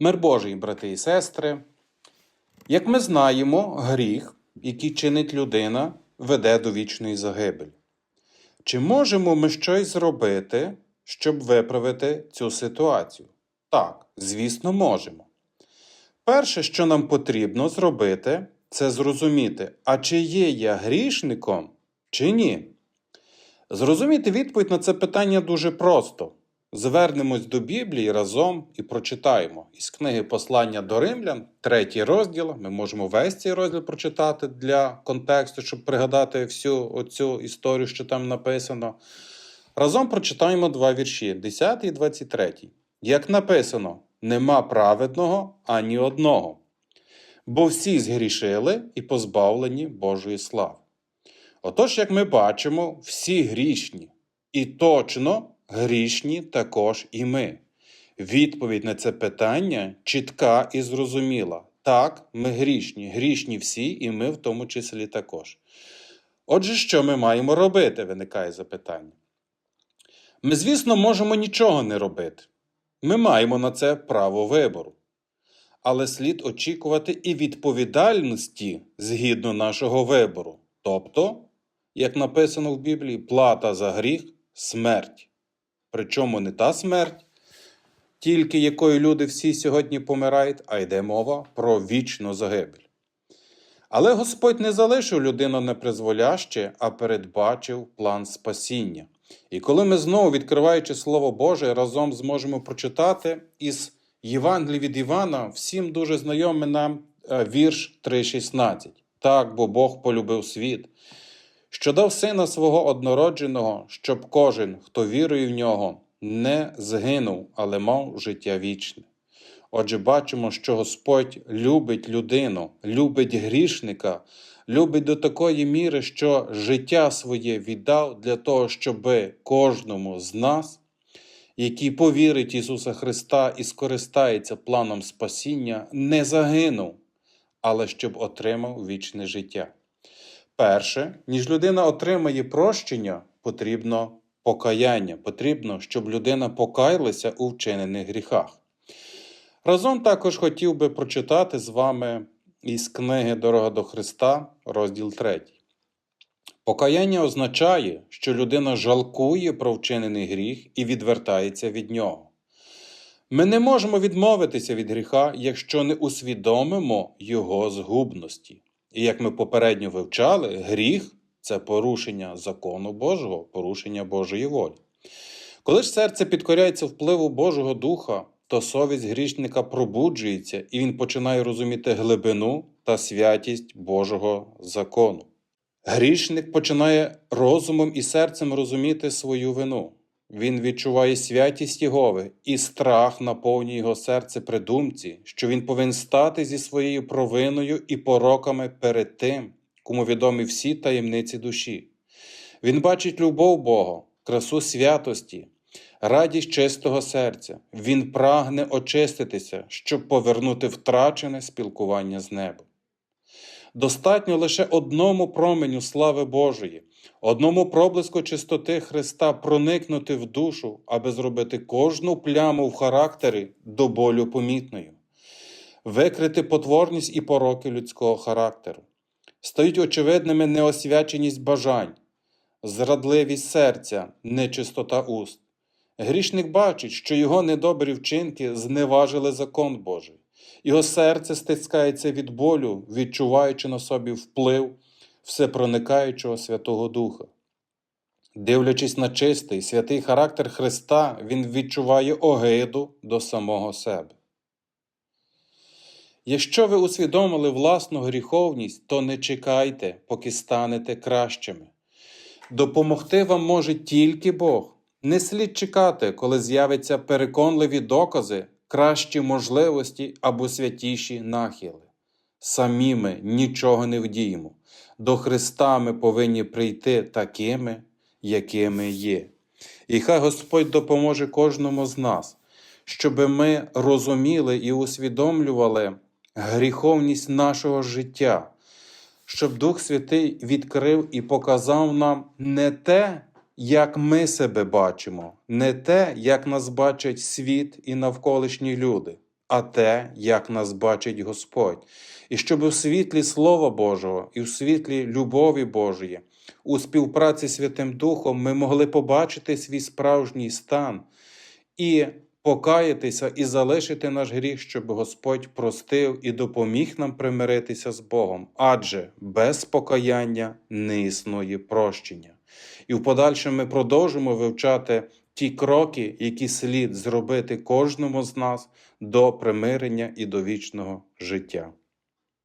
Мир Божий, брати і сестри. Як ми знаємо, гріх, який чинить людина, веде до вічної загибелі. Чи можемо ми щось зробити, щоб виправити цю ситуацію? Так, звісно, можемо. Перше, що нам потрібно зробити, це зрозуміти, а чи є я грішником, чи ні. Зрозуміти відповідь на це питання дуже просто. Звернемось до Біблії разом і прочитаємо. Із книги Послання до Римлян, третій розділ. Ми можемо весь цей розділ прочитати для контексту, щоб пригадати всю оцю історію, що там написано. Разом прочитаємо два вірші: 10 і 23. Як написано, нема праведного ані одного, бо всі згрішили і позбавлені Божої слави. Отож, як ми бачимо, всі грішні, і точно грішні також і ми. Відповідь на це питання чітка і зрозуміла. Так, ми грішні, грішні всі, і ми в тому числі також. Отже, що ми маємо робити? виникає запитання. Ми, звісно, можемо нічого не робити. Ми маємо на це право вибору. Але слід очікувати і відповідальності згідно нашого вибору. Тобто, як написано в Біблії, плата за гріх смерть. Причому не та смерть, тільки якою люди всі сьогодні помирають, а йде мова про вічну загибель. Але Господь не залишив людину непризволяще, а передбачив план спасіння. І коли ми знову, відкриваючи Слово Боже, разом зможемо прочитати із Євангелії від Івана, всім дуже знайомий нам е, вірш 3,16. Так, бо Бог полюбив світ, що дав сина свого однородженого, щоб кожен, хто вірує в нього, не згинув, але мав життя вічне. Отже, бачимо, що Господь любить людину, любить грішника, любить до такої міри, що життя своє віддав для того, щоб кожному з нас, який повірить Ісуса Христа і скористається планом спасіння, не загинув, але щоб отримав вічне життя. Перше, ніж людина отримає прощення, потрібно покаяння, потрібно, щоб людина покаялася у вчинених гріхах. Разом також хотів би прочитати з вами із книги Дорога до Христа, розділ 3. Покаяння означає, що людина жалкує про вчинений гріх і відвертається від нього. Ми не можемо відмовитися від гріха, якщо не усвідомимо його згубності. І як ми попередньо вивчали, гріх це порушення закону Божого, порушення Божої волі. Коли ж серце підкоряється впливу Божого Духа, то совість грішника пробуджується, і він починає розуміти глибину та святість Божого закону. Грішник починає розумом і серцем розуміти свою вину. Він відчуває святість Єгови, і страх наповнює його серце при думці, що він повинен стати зі своєю провиною і пороками перед тим, кому відомі всі таємниці душі. Він бачить любов Бога, красу святості, радість чистого серця. Він прагне очиститися, щоб повернути втрачене спілкування з небом. Достатньо лише одному променю слави Божої, одному проблиску чистоти Христа проникнути в душу, аби зробити кожну пляму в характері до болю помітною, викрити потворність і пороки людського характеру. Стають очевидними неосвяченість бажань, зрадливість серця, нечистота уст. Грішник бачить, що його недобрі вчинки зневажили закон Божий. Його серце стискається від болю, відчуваючи на собі вплив всепроникаючого Святого Духа. Дивлячись на чистий, святий характер Христа, він відчуває огиду до самого себе. Якщо ви усвідомили власну гріховність, то не чекайте, поки станете кращими. Допомогти вам може тільки Бог. Не слід чекати, коли з'являться переконливі докази, кращі можливості або святіші нахили. Самі ми нічого не вдіємо. До Христа ми повинні прийти такими, якими є. І хай Господь допоможе кожному з нас, щоб ми розуміли і усвідомлювали гріховність нашого життя, щоб Дух Святий відкрив і показав нам не те, як ми себе бачимо, не те, як нас бачать світ і навколишні люди, а те, як нас бачить Господь, і щоб у світлі Слова Божого і у світлі любові Божої, у співпраці з Святим Духом ми могли побачити свій справжній стан і покаятися і залишити наш гріх, щоб Господь простив і допоміг нам примиритися з Богом, адже без покаяння не існує прощення. І в подальшому ми продовжимо вивчати ті кроки, які слід зробити кожному з нас до примирення і до вічного життя.